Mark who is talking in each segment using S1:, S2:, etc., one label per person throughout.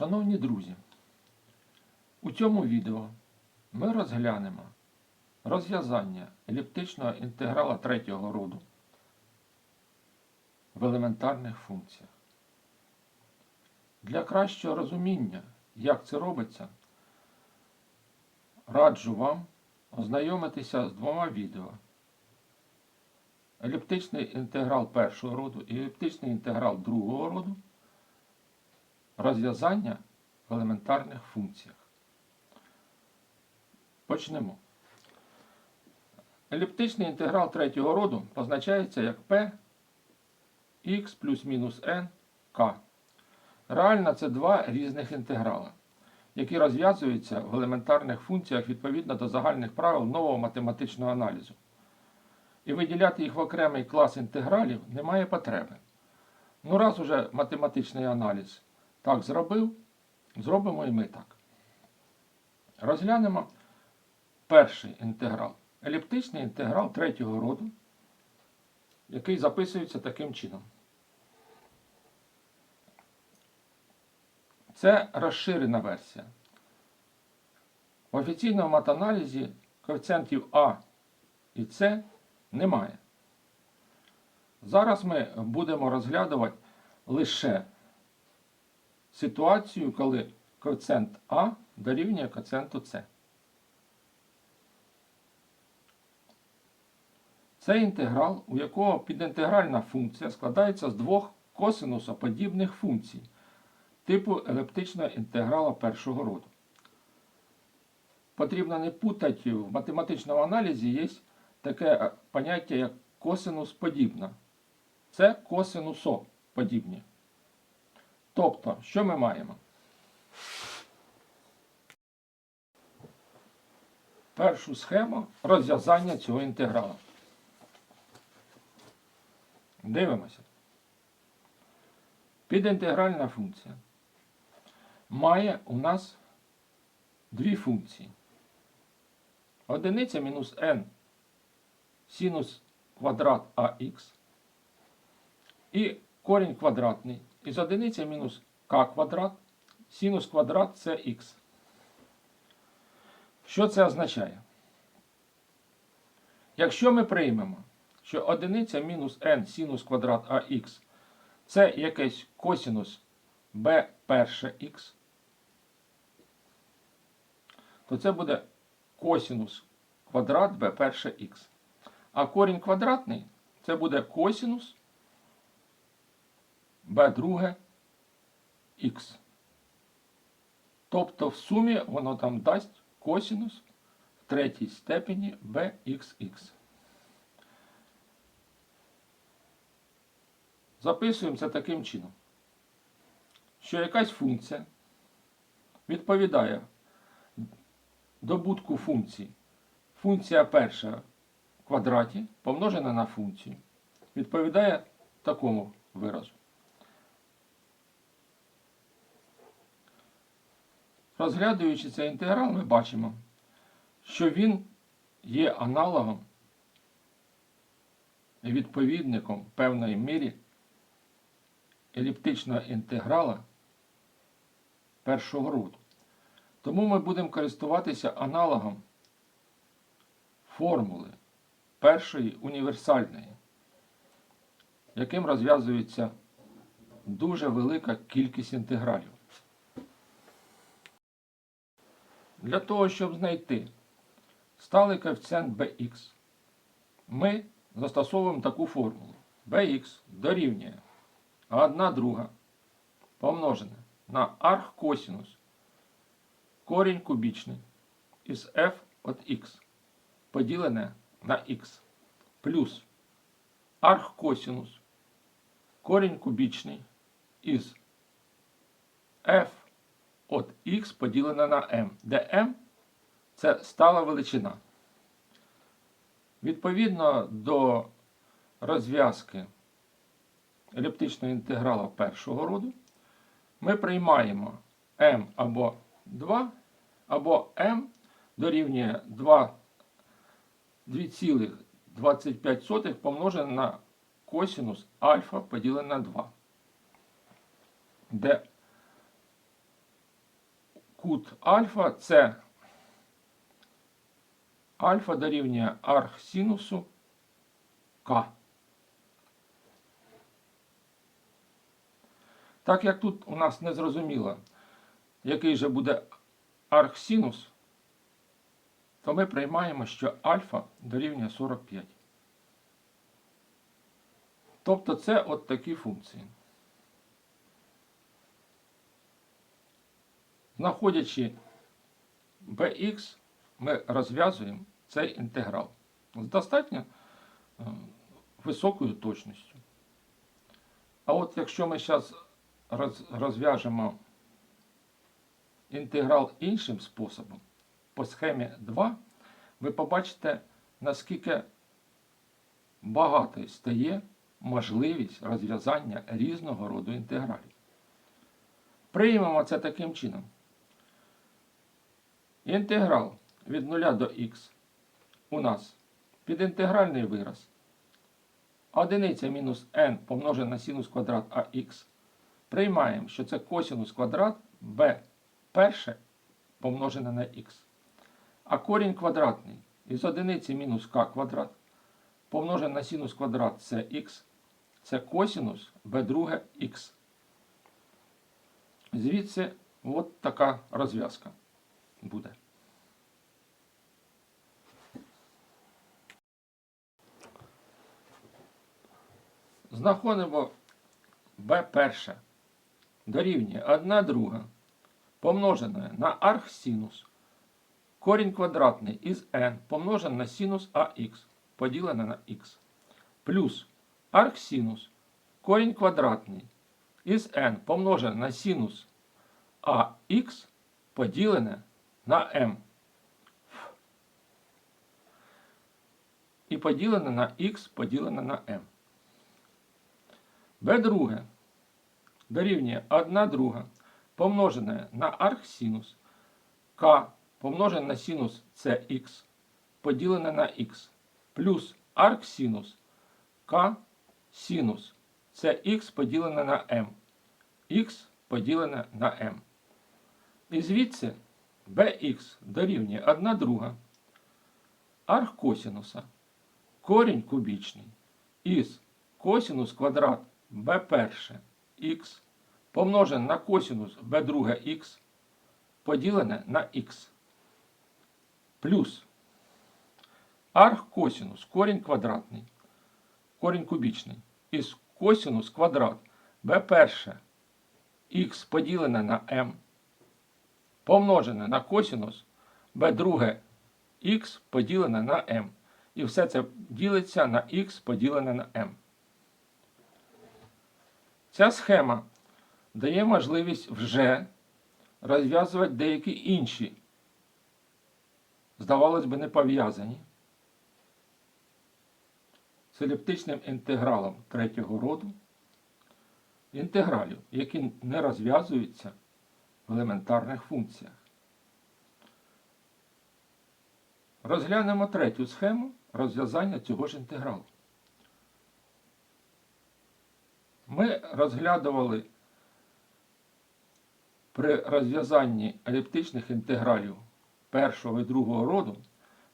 S1: Шановні друзі, у цьому відео ми розглянемо розв'язання еліптичного інтеграла третього роду в елементарних функціях. Для кращого розуміння, як це робиться, раджу вам ознайомитися з двома відео. Еліптичний інтеграл першого роду і еліптичний інтеграл другого роду розв'язання в елементарних функціях. Почнемо. Еліптичний інтеграл третього роду позначається як p x плюс мінус n k. Реально це два різних інтеграла, які розв'язуються в елементарних функціях відповідно до загальних правил нового математичного аналізу. І виділяти їх в окремий клас інтегралів немає потреби. Ну, раз уже математичний аналіз так зробив, зробимо і ми так. Розглянемо перший інтеграл. Еліптичний інтеграл третього роду, який записується таким чином. Це розширена версія. В офіційному матаналізі коефіцієнтів А і С немає. Зараз ми будемо розглядувати лише ситуацію, коли коефіцієнт А дорівнює коефіцієнту С. Це інтеграл, у якого підінтегральна функція складається з двох косинусоподібних функцій типу елептичного інтеграла першого роду. Потрібно не путати в математичному аналізі є таке поняття, як косинус подібна. Це косинусоподібні. Тобто, що ми маємо? Першу схему розв'язання цього інтеграла. Дивимося. Підінтегральна функція має у нас дві функції. Одиниця мінус n синус квадрат ax і корінь квадратний із одиниці мінус k квадрат синус квадрат cx. Що це означає? Якщо ми приймемо, що одиниця мінус n синус квадрат ax це якийсь косинус b перше х, то це буде косинус квадрат b перше х. А корінь квадратний це буде косинус b друге х. Тобто в сумі воно там дасть косинус в третій степені bxx. Записуємо це таким чином, що якась функція відповідає добутку функцій. Функція перша в квадраті помножена на функцію. Відповідає такому виразу. Розглядуючи цей інтеграл, ми бачимо, що він є аналогом і відповідником в певної мірі еліптичного інтеграла першого роду. Тому ми будемо користуватися аналогом формули першої універсальної, яким розв'язується дуже велика кількість інтегралів. Для того, щоб знайти сталий коефіцієнт bx, ми застосовуємо таку формулу. bx дорівнює 1 друга помножене на архкосинус корінь кубічний із f от x поділене на x плюс архкосинус корінь кубічний із f от x поділене на m, де m це стала величина. Відповідно до розв'язки еліптичного інтеграла першого роду, ми приймаємо m або 2, або m дорівнює 2,25 помножене на косинус альфа поділене на 2, де кут альфа це альфа дорівнює архсинусу К. Так як тут у нас не зрозуміло, який же буде архсинус, то ми приймаємо, що альфа дорівнює 45. Тобто це от такі функції. Знаходячи bx, ми розв'язуємо цей інтеграл з достатньо е, високою точністю. А от якщо ми зараз розв'яжемо інтеграл іншим способом, по схемі 2, ви побачите, наскільки багатою стає можливість розв'язання різного роду інтегралів. Приймемо це таким чином. Інтеграл від 0 до х у нас підінтегральний вираз. Одиниця мінус n помножене на синус квадрат ах. Приймаємо, що це косинус квадрат b перше помножене на х. А корінь квадратний із одиниці мінус k квадрат помножене на синус квадрат cx це косинус b друге х. Звідси от така розв'язка буде. Знаходимо b перше. Дорівнює 1 друга помножене на архсинус. Корінь квадратний із n помножене на синус ах поділене на х плюс архсинус. Корінь квадратний із n помножене на синус ах поділене на m. І поділене на х поділене на m. b друге. Дорівнює 1 друга помножене на архсинус. K помножене на синус cx поділене на х плюс архсинус. K синус cx поділене на m. х поділене на m. І звідси bx дорівнює 1 друга архкосинуса. Корінь кубічний. Із косинус квадрат b перше х помножене на косинус b друге х поділене на х. Плюс архкосинус корінь квадратний, корінь кубічний із косинус квадрат b перше х поділене на m помножене на косинус b друге х поділене на m. І все це ділиться на х поділене на m. Ця схема дає можливість вже розв'язувати деякі інші, здавалось би, не пов'язані з еліптичним інтегралом третього роду інтегралів, які не розв'язуються в елементарних функціях. Розглянемо третю схему розв'язання цього ж інтегралу. Ми розглядували при розв'язанні еліптичних інтегралів першого і другого роду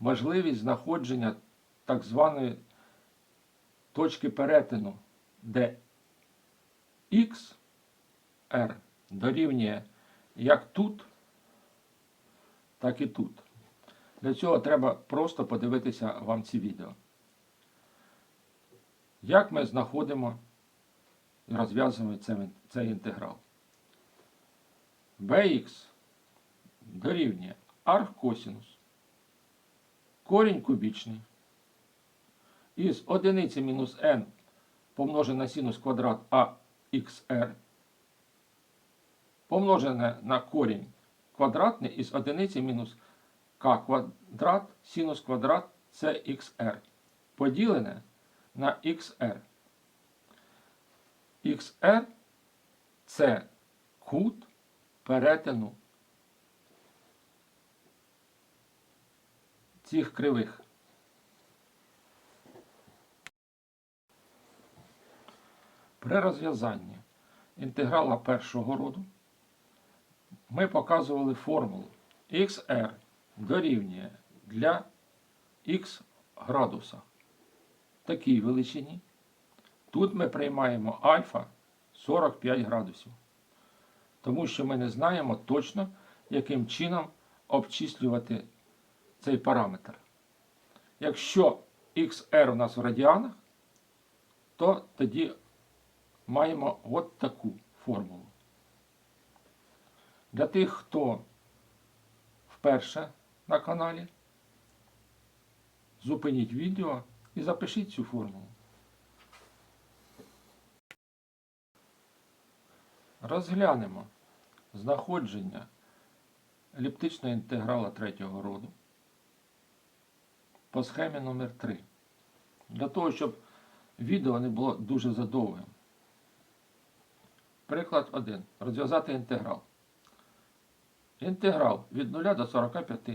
S1: можливість знаходження так званої точки перетину, де х r дорівнює як тут, так і тут. Для цього треба просто подивитися вам ці відео. Як ми знаходимо розв'язуємо цей, інтеграл? bx дорівнює архкосинус, корінь кубічний із одиниці мінус n помножене на синус квадрат axr помножене на корінь квадратний із одиниці мінус k квадрат синус квадрат cxr поділене на xr. Xr це кут перетину цих кривих. При розв'язанні інтеграла першого роду ми показували формулу XR дорівнює для Х градусах такій величині. Тут ми приймаємо альфа 45 градусів. Тому що ми не знаємо точно, яким чином обчислювати цей параметр. Якщо XR у нас в радіанах, то тоді маємо от таку формулу. Для тих, хто вперше на каналі, зупиніть відео і запишіть цю формулу. Розглянемо знаходження еліптичного інтеграла третього роду по схемі номер 3 Для того, щоб відео не було дуже задовгим. Приклад 1. Розв'язати інтеграл. Інтеграл від 0 до 45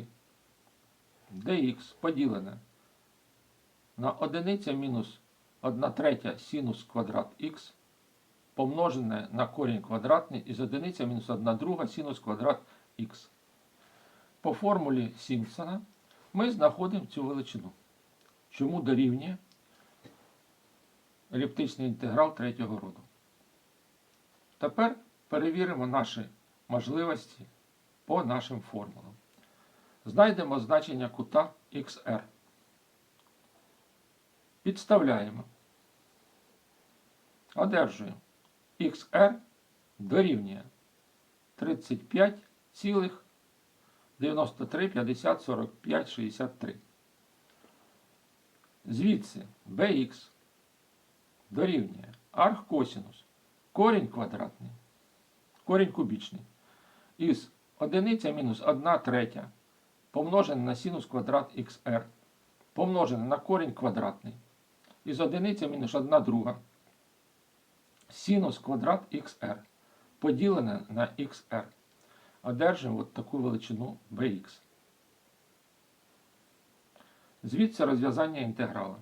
S1: dx поділене на одиниця мінус 1 третя синус квадрат х помножене на корінь квадратний із одиниця мінус 1 друга синус квадрат х. По формулі Сімпсона ми знаходимо цю величину. Чому дорівнює еліптичний інтеграл третього роду. Тепер перевіримо наші можливості по нашим формулам. Знайдемо значення кута XR. Підставляємо. Одержуємо XR дорівнює 35,93, 50, 45, 63. Звідси BX дорівнює архкосинус, корінь квадратний, корінь кубічний, із одиниця мінус 1 третя помножене на синус квадрат XR, помножене на корінь квадратний, із одиниця мінус 1 друга, синус квадрат XR, поділене на XR. Одержимо от таку величину BX. Звідси розв'язання інтеграла.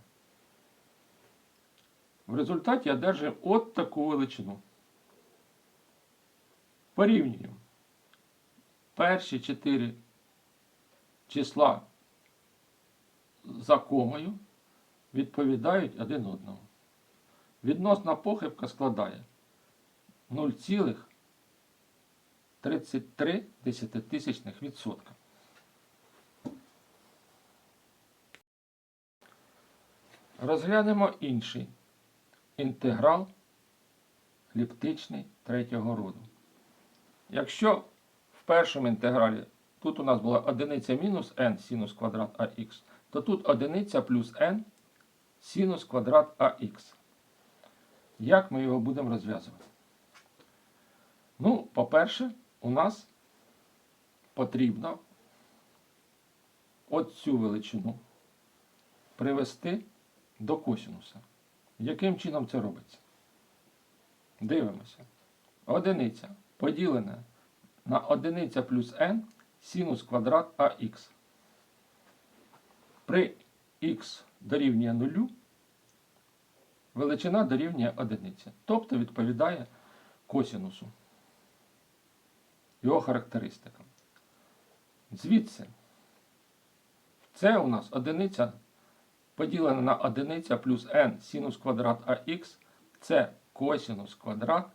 S1: В результаті одержуємо от таку величину. Порівнюємо. Перші чотири числа за комою відповідають один одному. Відносна похибка складає 0,33 десятитисячних відсотка. Розглянемо інший інтеграл еліптичний третього роду. Якщо в першому інтегралі тут у нас була одиниця мінус n синус квадрат ax, то тут одиниця плюс n синус квадрат ax. Як ми його будемо розв'язувати? Ну, по-перше, у нас потрібно от цю величину привести до косинуса. Яким чином це робиться? Дивимося. Одиниця поділена на одиниця плюс n синус квадрат ax. При х дорівнює нулю величина дорівнює одиниці. Тобто відповідає косинусу. Його характеристикам. Звідси це у нас одиниця поділена на одиниця плюс n синус квадрат ax це косинус квадрат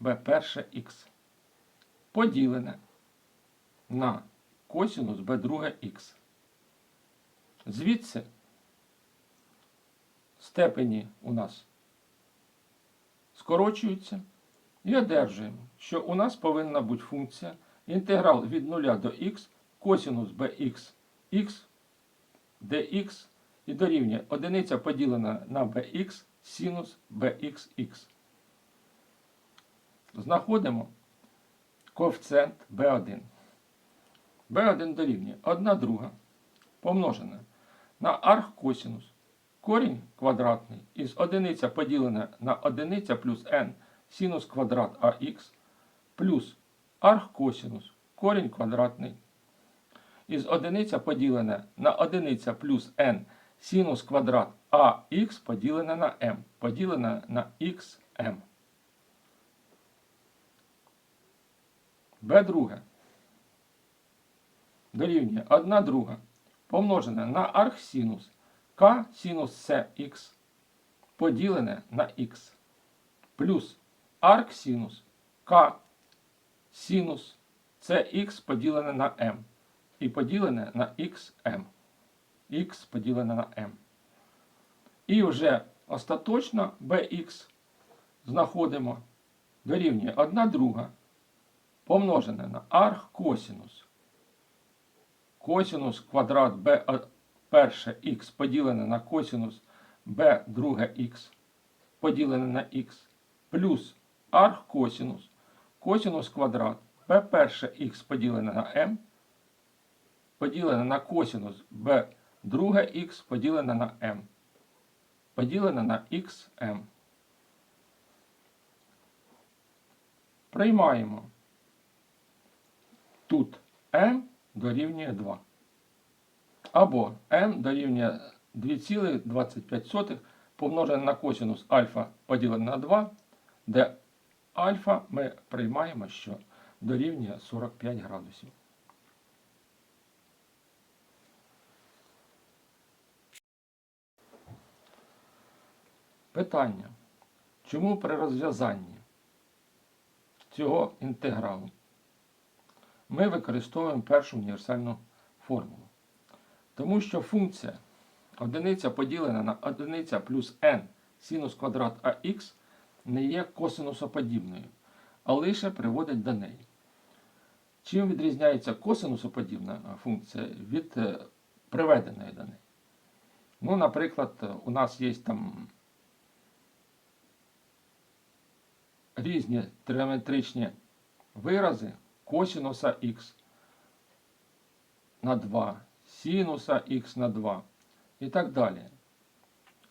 S1: b перше х. Поділене на косинус b друге х. Звідси степені у нас скорочуються і одержуємо, що у нас повинна бути функція інтеграл від 0 до х косинус bx х dx і дорівнює одиниця поділена на bx синус bxx. Знаходимо коефіцієнт b1. b1 дорівнює 1 друга помножена на архкосинус корінь квадратний із одиниця поділена на одиниця плюс n синус квадрат ax плюс архкосинус корінь квадратний із одиниця поділене на одиниця плюс n синус квадрат ax поділене на m, поділене на xm. b друге дорівнює 1 друга помножене на архсинус k синус cx поділене на х плюс арксинус k синус cx поділене на m і поділене на xm. х поділене на m. І вже остаточно bx знаходимо дорівнює 1 друга помножене на архкосинус. Косинус квадрат b перше х поділене на косинус b друге х поділене на х плюс архкосинус косинус квадрат b перше х поділене на m поділене на косинус b друге х поділене на m поділене на xm. Приймаємо. Тут m дорівнює 2. Або m дорівнює 2,25 помножене на косинус альфа поділене на 2, де альфа ми приймаємо, що дорівнює 45 градусів. Питання. Чому при розв'язанні цього інтегралу ми використовуємо першу універсальну формулу? Тому що функція одиниця поділена на одиниця плюс n синус квадрат ax не є косинусоподібною, а лише приводить до неї. Чим відрізняється косинусоподібна функція від е, приведеної до неї? Ну, наприклад, у нас є там різні тригонометричні вирази косинуса х на 2, синуса х на 2 і так далі.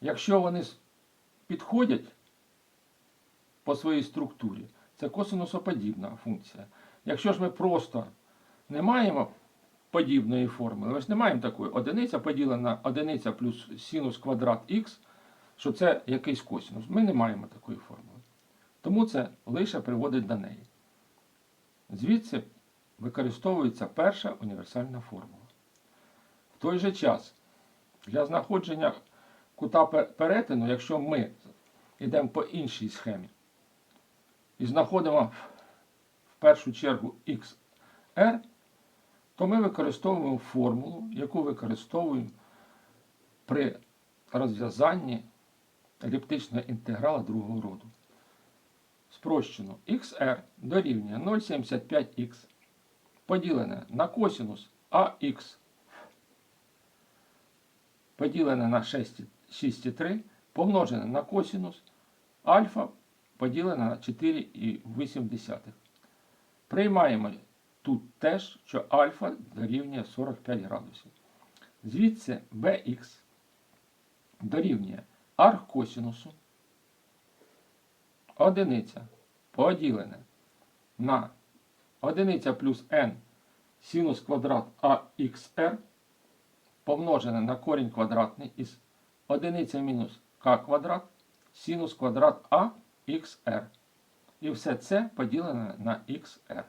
S1: Якщо вони підходять по своїй структурі, це косинусоподібна функція. Якщо ж ми просто не маємо подібної формули, ми ж не маємо такої одиниця поділена на одиниця плюс синус квадрат х, що це якийсь косинус. Ми не маємо такої формули. Тому це лише приводить до неї. Звідси використовується перша універсальна формула. В той же час для знаходження кута перетину, якщо ми йдемо по іншій схемі і знаходимо в першу чергу xr, то ми використовуємо формулу, яку використовуємо при розв'язанні еліптичного інтеграла другого роду. Спрощено xr дорівнює 0,75х поділене на косинус ax поділене на 6,3 помножене на косинус альфа поділене на 4,8. Приймаємо тут теж, що альфа дорівнює 45 градусів. Звідси bx дорівнює аркосинусу одиниця поділене на одиниця плюс n синус квадрат axr помножене на корінь квадратний із одиниця мінус k квадрат синус квадрат axr. І все це поділене на xr.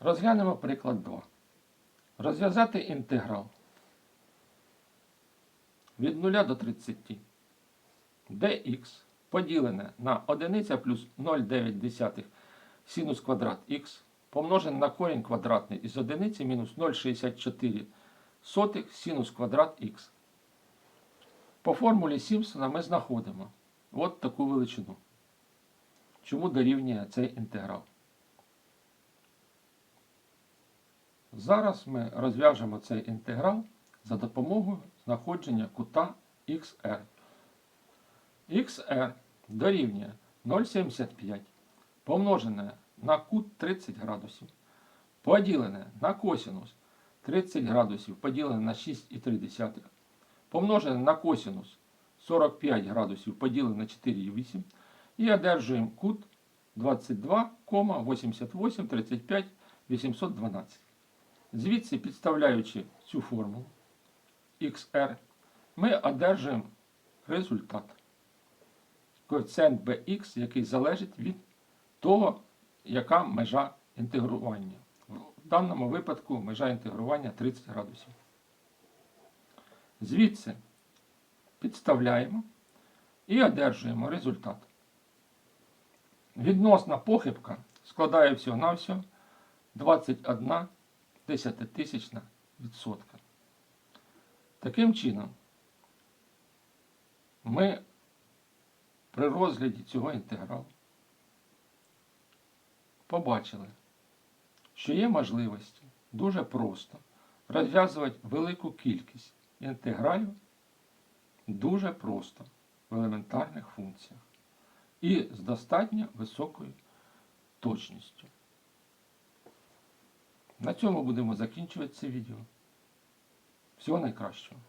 S1: Розглянемо приклад 2. Розв'язати інтеграл від 0 до 30 dx поділене на 1 плюс 0,9 синус квадрат х помножене на корінь квадратний із 1 мінус 0,64 сотих синус квадрат х. По формулі Сімпсона ми знаходимо от таку величину. Чому дорівнює цей інтеграл? Зараз ми розв'яжемо цей інтеграл за допомогою знаходження кута XR. XR дорівнює 0,75 помножене на кут 30 градусів, поділене на косинус 30 градусів поділене на 6,3, помножене на косинус 45 градусів поділене на 4,8 і одержуємо кут 22,8835 812. Звідси, підставляючи цю формулу XR, ми одержуємо результат. Коефіцієнт BX, який залежить від того, яка межа інтегрування. В даному випадку межа інтегрування 30 градусів. Звідси підставляємо і одержуємо результат. Відносна похибка складає всього-навсього 21 десятитисячна відсотка. Таким чином, ми при розгляді цього інтегралу побачили, що є можливості дуже просто розв'язувати велику кількість інтегралів дуже просто в елементарних функціях і з достатньо високою точністю. На цьому будемо закінчувати це відео. Всього найкращого.